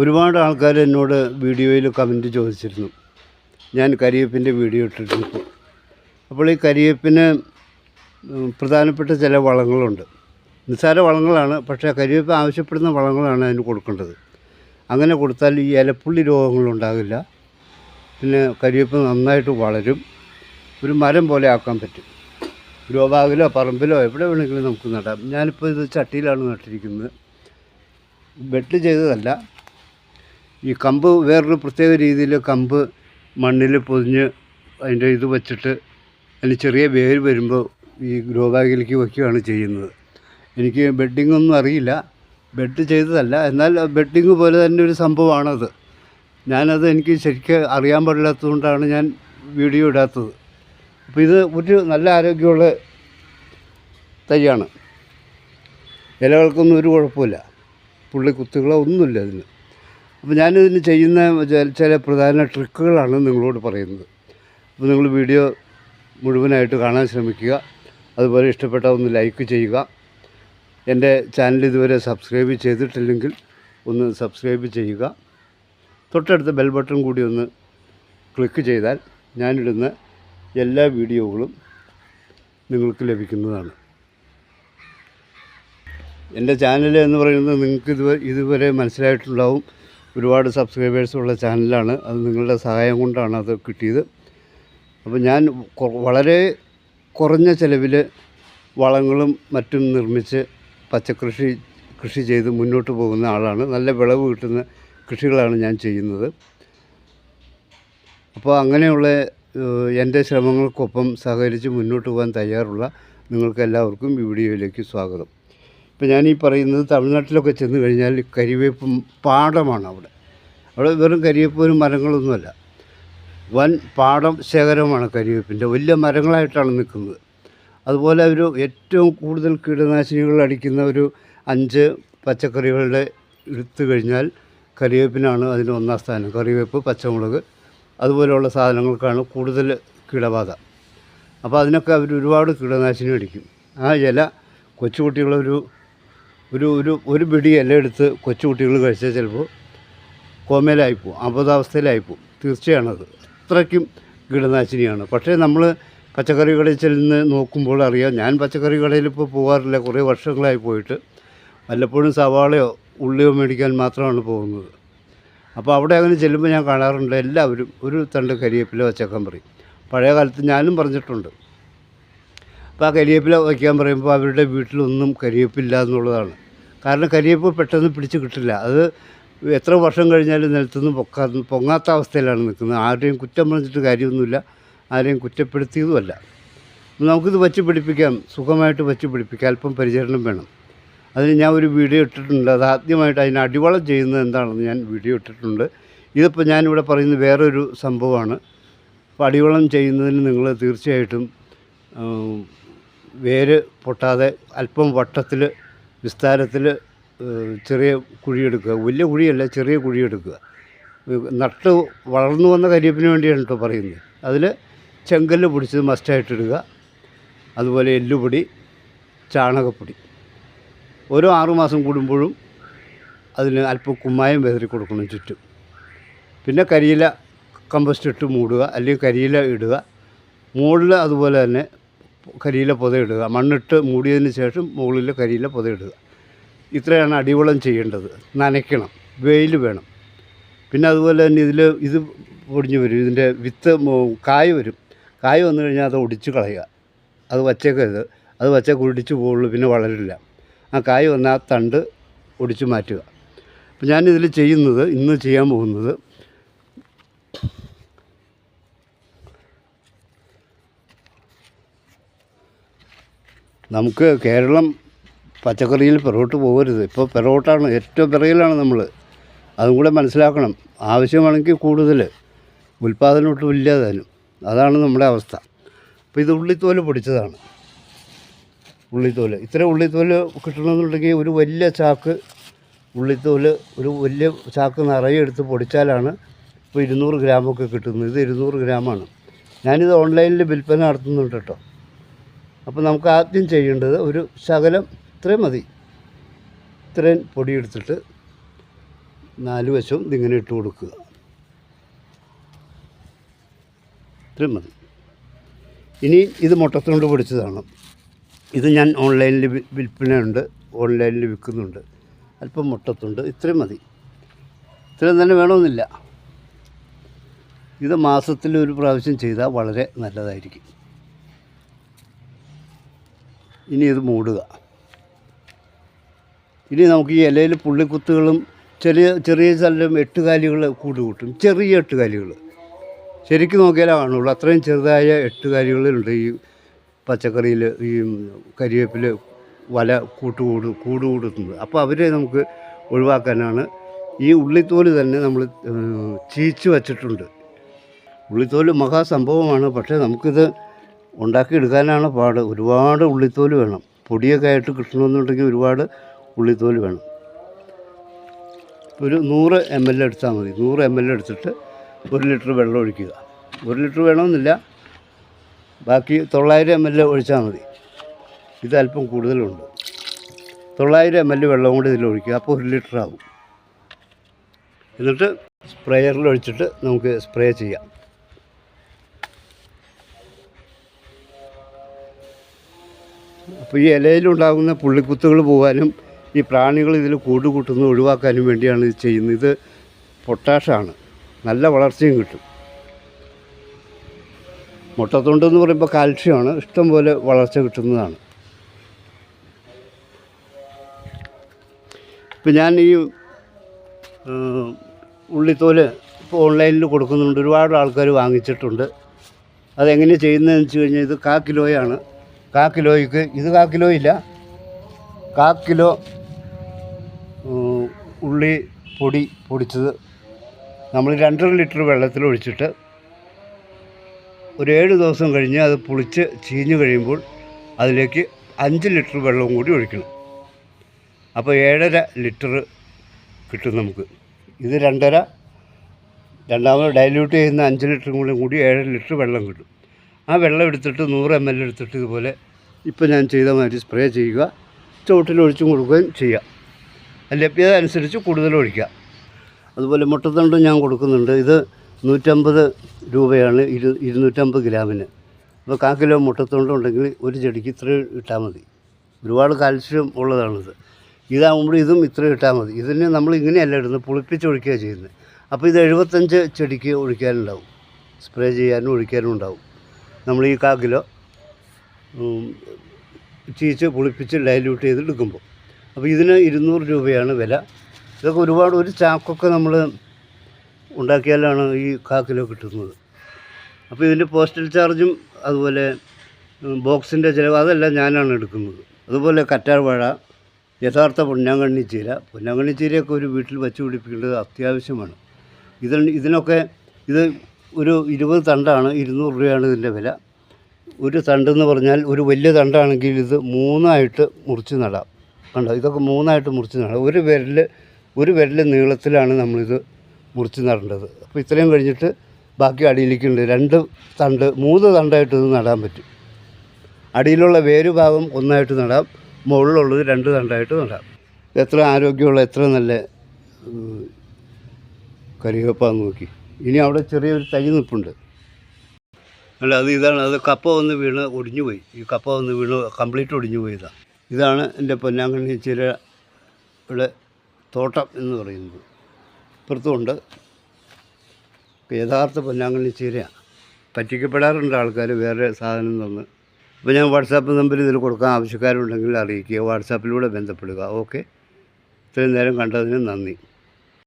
ഒരുപാട് ആൾക്കാർ എന്നോട് വീഡിയോയിൽ കമന്റ് ചോദിച്ചിരുന്നു. ഞാൻ കരിയപ്പിന്റെ വീഡിയോ ഇട്ടിട്ടുണ്ട് അപ്പോൾ ഈ കരിയേപ്പിന് പ്രധാനപ്പെട്ട ചില വളങ്ങളുണ്ട്. നിസ്സാര വളങ്ങളാണ് പക്ഷേ കരിവേപ്പ് ആവശ്യപ്പെടുന്ന വളങ്ങളാണ് അതിന് കൊടുക്കേണ്ടത്. അങ്ങനെ കൊടുത്താൽ ഈ ഇലപ്പുള്ളി രോഗങ്ങളുണ്ടാകില്ല. പിന്നെ കരിവേപ്പ് നന്നായിട്ട് വളരും. ഒരു മരം പോലെ ആക്കാൻ പറ്റും. ഗ്രോബാഗിലോ പറമ്പിലോ എവിടെ വേണമെങ്കിലും നമുക്ക് നടാം. ഞാനിപ്പോൾ ഇത് ചട്ടിയിലാണ് നട്ടിരിക്കുന്നത്. വെട്ട് ചെയ്തതല്ല ഈ കമ്പ് വേറൊരു പ്രത്യേക രീതിയിൽ കമ്പ് മണ്ണിൽ പൊതിഞ്ഞ് അതിന്റെ ഇത് വെച്ചിട്ട് അതിന് ചെറിയ വേര് വരുമ്പോൾ ഈ ഗ്രോ ബാഗിലേക്ക് വയ്ക്കുകയാണ് ചെയ്യുന്നത്. എനിക്ക് ബെഡിങ് ഒന്നും അറിയില്ല. ബെഡ് ചെയ്തതല്ല. എന്നാൽ ബെഡിങ് പോലെ തന്നെ ഒരു സംഭവമാണത്. ഞാനത് എനിക്ക് ശരിക്കും അറിയാൻ പാടില്ലാത്തതുകൊണ്ടാണ് ഞാൻ വീഡിയോ ഇടാത്തത്. അപ്പോൾ ഇത് ഒരു നല്ല ആരോഗ്യമുള്ള തൈയാണ്. ഇലകൾക്കൊന്നും ഒരു കുഴപ്പമില്ല. പുള്ളി കുത്തുകളോ ഒന്നുമില്ല അതിന്. അപ്പോൾ ഞാനിതിന് ചെയ്യുന്ന ചില പ്രധാന ട്രിക്കുകളാണ് നിങ്ങളോട് പറയുന്നത്. അപ്പോൾ നിങ്ങൾ വീഡിയോ മുഴുവനായിട്ട് കാണാൻ ശ്രമിക്കുക. അതുപോലെ ഇഷ്ടപ്പെട്ട ഒന്ന് ലൈക്ക് ചെയ്യുക. എന്റെ ചാനൽ ഇതുവരെ സബ്സ്ക്രൈബ് ചെയ്തിട്ടില്ലെങ്കിൽ ഒന്ന് സബ്സ്ക്രൈബ് ചെയ്യുക. തൊട്ടടുത്ത ബെൽ ബട്ടൺ കൂടി ഒന്ന് ക്ലിക്ക് ചെയ്താൽ ഞാനിടുന്ന എല്ലാ വീഡിയോകളും നിങ്ങൾക്ക് ലഭിക്കുന്നതാണ്. എന്റെ ചാനൽ എന്ന് പറയുന്നത് നിങ്ങൾക്ക് ഇതുവരെ ഇതുവരെ മനസ്സിലായിട്ടുണ്ടാവും. ഒരുപാട് സബ്സ്ക്രൈബേഴ്സുള്ള ചാനലാണ്. അത് നിങ്ങളുടെ സഹായം കൊണ്ടാണ് അത് കിട്ടിയത്. അപ്പോൾ ഞാൻ വളരെ കുറഞ്ഞ ചിലവിൽ വളങ്ങളും മറ്റും നിർമ്മിച്ച് പച്ചക്കൃഷി കൃഷി ചെയ്ത് മുന്നോട്ട് പോകുന്ന ആളാണ്. നല്ല വിളവ് കിട്ടുന്ന കൃഷികളാണ് ഞാൻ ചെയ്യുന്നത്. അപ്പോൾ അങ്ങനെയുള്ള എന്റെ ശ്രമങ്ങൾക്കൊപ്പം സഹകരിച്ച് മുന്നോട്ട് പോകാൻ തയ്യാറുള്ള നിങ്ങൾക്ക് എല്ലാവർക്കും ഈ വീഡിയോയിലേക്ക് സ്വാഗതം. ഇപ്പോൾ ഞാൻ ഈ പറയുന്നത് തമിഴ്നാട്ടിലൊക്കെ ചെന്ന് കഴിഞ്ഞാൽ കരിവേപ്പും പാടമാണ് അവിടെ. അവിടെ വെറും കരിവേപ്പും മരങ്ങളൊന്നുമല്ല. വൻ പാടം ശേഖരമാണ് കരിവേപ്പിന്റെ. വലിയ മരങ്ങളായിട്ടാണ് നിൽക്കുന്നത്. അതുപോലെ അവർ ഏറ്റവും കൂടുതൽ കീടനാശിനികൾ അടിക്കുന്ന ഒരു അഞ്ച് പച്ചക്കറികളുടെ എടുത്തു കഴിഞ്ഞാൽ കറിവേപ്പിനാണ് അതിന് ഒന്നാം സ്ഥാനം. കറിവേപ്പ് പച്ചമുളക് അതുപോലെയുള്ള സാധനങ്ങൾക്കാണ് കൂടുതൽ കീടബാധ. അപ്പോൾ അതിനൊക്കെ അവർ ഒരുപാട് കീടനാശിനി അടിക്കും. ആ ഇല കൊച്ചുകുട്ടികളൊരു ഒരു ഒരു ഒരു പിടി ഇല എടുത്ത് കൊച്ചുകുട്ടികൾ കഴിച്ചാൽ ചിലപ്പോൾ കോമയിലായിപ്പോവും തീർച്ചയാണ് തീർച്ചയാണത് അത്രയ്ക്കും കീടനാശിനിയാണ്. പക്ഷേ നമ്മൾ പച്ചക്കറി കടയിൽ ചെന്ന് നോക്കുമ്പോൾ അറിയാം ഞാൻ പച്ചക്കറി കടയിൽ ഇപ്പോൾ പോകാറില്ല. കുറേ വർഷങ്ങളായി പോയിട്ട് വല്ലപ്പോഴും സവാളയോ ഉള്ളിയോ മേടിക്കാൻ മാത്രമാണ് പോകുന്നത്. അപ്പോൾ അവിടെ അങ്ങനെ ചെല്ലുമ്പോൾ ഞാൻ കാണാറുണ്ട് എല്ലാവരും ഒരു തണ്ട് കരിയേപ്പില പറയും. പഴയ കാലത്ത് ഞാനും പറഞ്ഞിട്ടുണ്ട് അപ്പോൾ ആ കരിയേപ്പില വയ്ക്കാൻ പറയുമ്പോൾ അവരുടെ വീട്ടിലൊന്നും കരിയേപ്പില്ല എന്നുള്ളതാണ്. കാരണം കരിയേപ്പ് പെട്ടെന്ന് പിടിച്ച് കിട്ടില്ല. അത് എത്ര വർഷം കഴിഞ്ഞാലും നിലത്തുനിന്ന് പൊക്കാ പൊങ്ങാത്ത അവസ്ഥയിലാണ് നിൽക്കുന്നത്. ആരുടെയും കുറ്റം പറഞ്ഞിട്ട് കാര്യമൊന്നുമില്ല. ആരെയും കുറ്റപ്പെടുത്തിയതുമല്ല. നമുക്കിത് വച്ച് പിടിപ്പിക്കാം. സുഖമായിട്ട് വച്ച് പിടിപ്പിക്കാം. അല്പം പരിചരണം വേണം. അതിന് ഞാൻ ഒരു വീഡിയോ ഇട്ടിട്ടുണ്ട്. അത് ആദ്യമായിട്ട് അതിന് അടിവളം ചെയ്യുന്നത് എന്താണെന്ന് ഞാൻ വീഡിയോ ഇട്ടിട്ടുണ്ട്. ഇതിപ്പോൾ ഞാനിവിടെ പറയുന്നത് വേറൊരു സംഭവമാണ്. അപ്പോൾ അടിവളം ചെയ്യുന്നതിന് നിങ്ങൾ തീർച്ചയായിട്ടും വേര് പൊട്ടാതെ അല്പം വട്ടത്തിൽ വിസ്താരത്തിൽ ചെറിയ കുഴിയെടുക്കുക. വലിയ കുഴിയല്ല ചെറിയ കുഴിയെടുക്കുക. നട്ട് വളർന്നു വന്ന കരിയപ്പിന് വേണ്ടിയാണ് കേട്ടോ പറയുന്നത്. അതിൽ ചെങ്കല്ല് പൊടിച്ചത് മസ്റ്റായിട്ടിടുക അതുപോലെ എല്ലുപൊടി ചാണകപ്പൊടി. ഓരോ ആറുമാസം കൂടുമ്പോഴും അതിന് അല്പം കുമ്മായം വെതറി കൊടുക്കണം ചുറ്റും. പിന്നെ കരിയില കമ്പസ്റ്റ് ഇട്ട് മൂടുക. അല്ലെങ്കിൽ കരിയില ഇടുക. മുകളിൽ അതുപോലെ തന്നെ കരിയില പുതയിടുക. മണ്ണിട്ട് മൂടിയതിന് ശേഷം മുകളിൽ കരിയില പുതയിടുക. ഇത്രയാണ് അടിവളം ചെയ്യേണ്ടത്. നനയ്ക്കണം. വെയിൽ വേണം. പിന്നെ അതുപോലെ തന്നെ ഇതിൽ ഇത് പൊടിഞ്ഞ് വരും. ഇതിന്റെ വിത്ത് കായ് വരും. കായ് വന്നു കഴിഞ്ഞാൽ അത് ഒടിച്ച് കളയുക. അത് വച്ചേക്കരുത്. അത് വച്ചാൽ കുടിച്ച് പോകുള്ളൂ. പിന്നെ വളരില്ല. ആ കായ് വന്നാൽ തണ്ട് ഒടിച്ച് മാറ്റുക. അപ്പം ഞാനിതിൽ ചെയ്യുന്നത് ഇന്ന് ചെയ്യാൻ പോകുന്നത് നമുക്ക് കേരളം പച്ചക്കറിയിൽ പിറകോട്ട് പോകരുത്. ഇപ്പോൾ പിറകോട്ടാണ് ഏറ്റവും പിറകിലാണ് നമ്മൾ അതും കൂടെ മനസ്സിലാക്കണം. ആവശ്യമാണെങ്കിൽ കൂടുതൽ ഉൽപ്പാദനം ഒട്ടും ഇല്ല അതാണ് നമ്മുടെ അവസ്ഥ. അപ്പോൾ ഇത് ഉള്ളിത്തോൽ പൊടിച്ചതാണ്. ഉള്ളിത്തോൽ. ഇത്ര ഉള്ളിത്തോൽ കിട്ടണമെന്നുണ്ടെങ്കിൽ ഒരു വലിയ ചാക്ക് ഉള്ളിത്തോൽ ഒരു വലിയ ചാക്ക് നിറയെ എടുത്ത് പൊടിച്ചാലാണ് ഇപ്പോൾ ഇരുന്നൂറ് ഗ്രാമൊക്കെ കിട്ടുന്നത്. ഇത് ഇരുന്നൂറ് ഗ്രാമാണ്. ഞാനിത് ഓൺലൈനിൽ വിൽപ്പന നടത്തുന്നുണ്ട് കേട്ടോ. അപ്പോൾ നമുക്ക് ആദ്യം ചെയ്യേണ്ടത് ഒരു ശകലം ഇത്രയും മതി. ഇത്രയും പൊടിയെടുത്തിട്ട് നാല് വശവും ഇതിങ്ങനെ ഇട്ട് കൊടുക്കുക. ഇത്രയും മതി. ഇനി ഇത് മുട്ടത്തുകൊണ്ട് പൊടിച്ചതാണ്. ഇത് ഞാൻ ഓൺലൈനിൽ വിൽപ്പനയുണ്ട്. ഓൺലൈനിൽ വിൽക്കുന്നുണ്ട്. അല്പം മുട്ടത്തുണ്ട് ഇത്രയും മതി. ഇത്രയും തന്നെ വേണമെന്നില്ല. ഇത് മാസത്തിൽ ഒരു പ്രാവശ്യം ചെയ്താൽ വളരെ നല്ലതായിരിക്കും. ഇനി ഇത് മൂടുക. ഇനി നമുക്ക് ഈ ഇലയിൽ പുള്ളിക്കുത്തുകളും ചെറിയ ചെറിയ സ്ഥലം എട്ടുകാലികൾ കൂട് കൂട്ടും ചെറിയ എട്ടുകാലികൾ. ശരിക്കും നോക്കിയാലേ കാണുള്ളൂ. അത്രയും ചെറുതായ എട്ടുകാലികളുണ്ട് ഈ പച്ചക്കറിയിൽ ഈ കരിവേപ്പിൽ വല കൂട്ടുകൂട് കൂട് കൂടുന്നത്. അപ്പോൾ അവരെ നമുക്ക് ഒഴിവാക്കാനാണ്. ഈ ഉള്ളിത്തോൽ തന്നെ നമ്മൾ ചീച്ച് വച്ചിട്ടുണ്ട്. ഉള്ളിത്തോൽ മഹാസംഭവമാണ്. പക്ഷേ നമുക്കിത് ഉണ്ടാക്കിയെടുക്കാനാണ് പാട്. ഒരുപാട് ഉള്ളിത്തോൽ വേണം. പൊടിയൊക്കെ ആയിട്ട് കിട്ടണമെന്നുണ്ടെങ്കിൽ ഒരുപാട് ഉള്ളിത്തോൽ വേണം. ഒരു നൂറ് എം എൽ എടുത്താൽ മതി. നൂറ് എം എൽ എടുത്തിട്ട് ഒരു ലിറ്റർ വെള്ളം ഒഴിക്കുക. ഒരു ലിറ്റർ വേണമെന്നില്ല. ബാക്കി തൊള്ളായിരം എം എൽ ഒഴിച്ചാൽ മതി. ഇത് അല്പം കൂടുതലുണ്ട്. തൊള്ളായിരം എം എൽ വെള്ളം കൂടി ഇതിൽ ഒഴിക്കുക. അപ്പോൾ ഒരു ലിറ്റർ ആവും. എന്നിട്ട് സ്പ്രേയറിൽ ഒഴിച്ചിട്ട് നമുക്ക് സ്പ്രേ ചെയ്യാം. അപ്പോൾ ഈ ഇലയിലുണ്ടാകുന്ന പുള്ളിക്കുത്തുകൾ പോകാനും ഈ പ്രാണികൾ ഇതിൽ കൂട് കൂട്ടുന്നത് ഒഴിവാക്കാനും വേണ്ടിയാണ് ഇത് ചെയ്യുന്നത്. ഇത് പൊട്ടാഷാണ്. നല്ല വളർച്ചയും കിട്ടും. മുട്ടത്തൊണ്ടെന്ന് പറയുമ്പോൾ കാൽഷ്യമാണ്. ഇഷ്ടം പോലെ വളർച്ച കിട്ടുന്നതാണ്. ഇപ്പം ഞാൻ ഈ ഉള്ളിത്തോൽ ഇപ്പോൾ ഓൺലൈനിൽ കൊടുക്കുന്നുണ്ട്. ഒരുപാട് ആൾക്കാർ വാങ്ങിച്ചിട്ടുണ്ട്. അതെങ്ങനെ ചെയ്യുന്നതെന്ന് വെച്ച് കഴിഞ്ഞാൽ ഇത് കാ കിലോയാണ്. കാ കിലോയ്ക്ക് ഇത് കാ കിലോ ഇല്ല. കാ കിലോ ഉള്ളി പൊടി പൊടിച്ചത് നമ്മൾ രണ്ടര ലിറ്റർ വെള്ളത്തിൽ ഒഴിച്ചിട്ട് ഒരു ഏഴ് ദിവസം കഴിഞ്ഞ് അത് പുളിച്ച് ചീഞ്ഞ് കഴിയുമ്പോൾ അതിലേക്ക് അഞ്ച് ലിറ്റർ വെള്ളവും കൂടി ഒഴിക്കണം. അപ്പോൾ ഏഴര ലിറ്റർ കിട്ടും നമുക്ക്. ഇത് രണ്ടര രണ്ടാമത് ഡൈല്യൂട്ട് ചെയ്യുന്ന അഞ്ച് ലിറ്ററും കൂടി കൂടി ഏഴര ലിറ്റർ വെള്ളം കിട്ടും. ആ വെള്ളം എടുത്തിട്ട് നൂറ് എം എൽ എടുത്തിട്ട് ഇതുപോലെ ഇപ്പോൾ ഞാൻ ചെയ്ത മാതിരി സ്പ്രേ ചെയ്യുക ചുവട്ടിൽ ഒഴിച്ചും കൊടുക്കുകയും ചെയ്യുക ലഭ്യത അനുസരിച്ച് കൂടുതൽ ഒഴിക്കുക അതുപോലെ മുട്ടത്തണ്ടും ഞാൻ കൊടുക്കുന്നുണ്ട്. ഇത് നൂറ്റമ്പത് രൂപയാണ് ഇരു ഇരുന്നൂറ്റമ്പത് ഗ്രാമിന്. അപ്പോൾ കാ കിലോ മുട്ടത്തണ്ട് ഉണ്ടെങ്കിൽ ഒരു ചെടിക്ക് ഇത്ര ഇട്ടാൽ മതി. ഒരുപാട് കാൽസ്യം ഉള്ളതാണിത്. ഇതാകുമ്പോൾ ഇതും ഇത്ര ഇട്ടാൽ മതി. ഇതിന് നമ്മൾ ഇങ്ങനെയല്ല ഇടുന്നത് പുളിപ്പിച്ച് ഒഴിക്കുകയാണ് ചെയ്യുന്നത്. അപ്പോൾ ഇത് എഴുപത്തഞ്ച് ചെടിക്ക് ഒഴിക്കാനുണ്ടാവും. സ്പ്രേ ചെയ്യാനും ഒഴിക്കാനും ഉണ്ടാവും. നമ്മൾ ഈ കാ കിലോ ചീച്ച് പുളിപ്പിച്ച് ഡൈല്യൂട്ട് ചെയ്ത് എടുക്കുമ്പോൾ. അപ്പോൾ ഇതിന് ഇരുന്നൂറ് രൂപയാണ് വില. ഇതൊക്കെ ഒരുപാട് ഒരു ചാക്കൊക്കെ നമ്മൾ ഉണ്ടാക്കിയാലാണ് ഈ കാ കിലോ കിട്ടുന്നത്. അപ്പോൾ ഇതിന്റെ പോസ്റ്റൽ ചാർജും അതുപോലെ ബോക്സിന്റെ ചിലവ് അതെല്ലാം ഞാനാണ് എടുക്കുന്നത്. അതുപോലെ കറ്റാർവാഴ യഥാർത്ഥ പൊന്നാങ്കണ്ണി ചീര. പൊന്നാങ്കണ്ണി ചീരയൊക്കെ ഒരു വീട്ടിൽ വെച്ച് പിടിപ്പിക്കേണ്ടത് അത്യാവശ്യമാണ്. ഇതിന് ഇതിനൊക്കെ ഇത് ഒരു ഇരുപത് തണ്ടാണ് ഇരുന്നൂറ് രൂപയാണ് ഇതിന്റെ വില. ഒരു തണ്ടെന്ന് പറഞ്ഞാൽ ഒരു വലിയ തണ്ടാണെങ്കിൽ ഇത് മൂന്നായിട്ട് മുറിച്ച് നടാം. കണ്ടോ? ഇതൊക്കെ മൂന്നായിട്ട് മുറിച്ച് നടാം. ഒരു വിരൽ ഒരു വിരൽ നീളത്തിലാണ് നമ്മളിത് മുറിച്ച് നടേണ്ടത്. അപ്പോൾ ഇത്രയും കഴിഞ്ഞിട്ട് ബാക്കി അടിയിലേക്കുണ്ട്. രണ്ട് തണ്ട് മൂന്ന് തണ്ടായിട്ട് ഇത് നടാൻ പറ്റും. അടിയിലുള്ള വേര് ഭാഗം ഒന്നായിട്ട് നടാം. മുകളിലുള്ളത് രണ്ട് തണ്ടായിട്ട് നടാം. എത്ര ആരോഗ്യമുള്ള എത്ര നല്ല കരിവേപ്പാന്ന് നോക്കി. ഇനി അവിടെ ചെറിയൊരു തൈ നിൽപ്പുണ്ട്. അല്ല അത് ഇതാണ്. അത് കപ്പ വന്ന് വീണ് ഒടിഞ്ഞു പോയി ഈ കപ്പ വന്ന് വീണ് കംപ്ലീറ്റ് ഒടിഞ്ഞു പോയതാണ് ഇതാണ് എന്റെ പൊന്നാങ്കണ്ണി ചീരയുടെ തോട്ടം എന്ന് പറയുന്നത്. ഇപ്പുറത്തുമുണ്ട്. യഥാർത്ഥ പൊന്നാങ്കണ്ണി ചീരയാണ് പറ്റിക്കപ്പെടാറുണ്ട് ആൾക്കാർ വേറെ സാധനം തന്ന്. അപ്പോൾ ഞാൻ വാട്സാപ്പ് നമ്പർ ഇതിൽ കൊടുക്കാൻ ആവശ്യക്കാരുണ്ടെങ്കിൽ അറിയിക്കുക. വാട്സാപ്പിലൂടെ ബന്ധപ്പെടുക. ഓക്കെ? ഇത്രയും നേരം കണ്ടതിന് നന്ദി.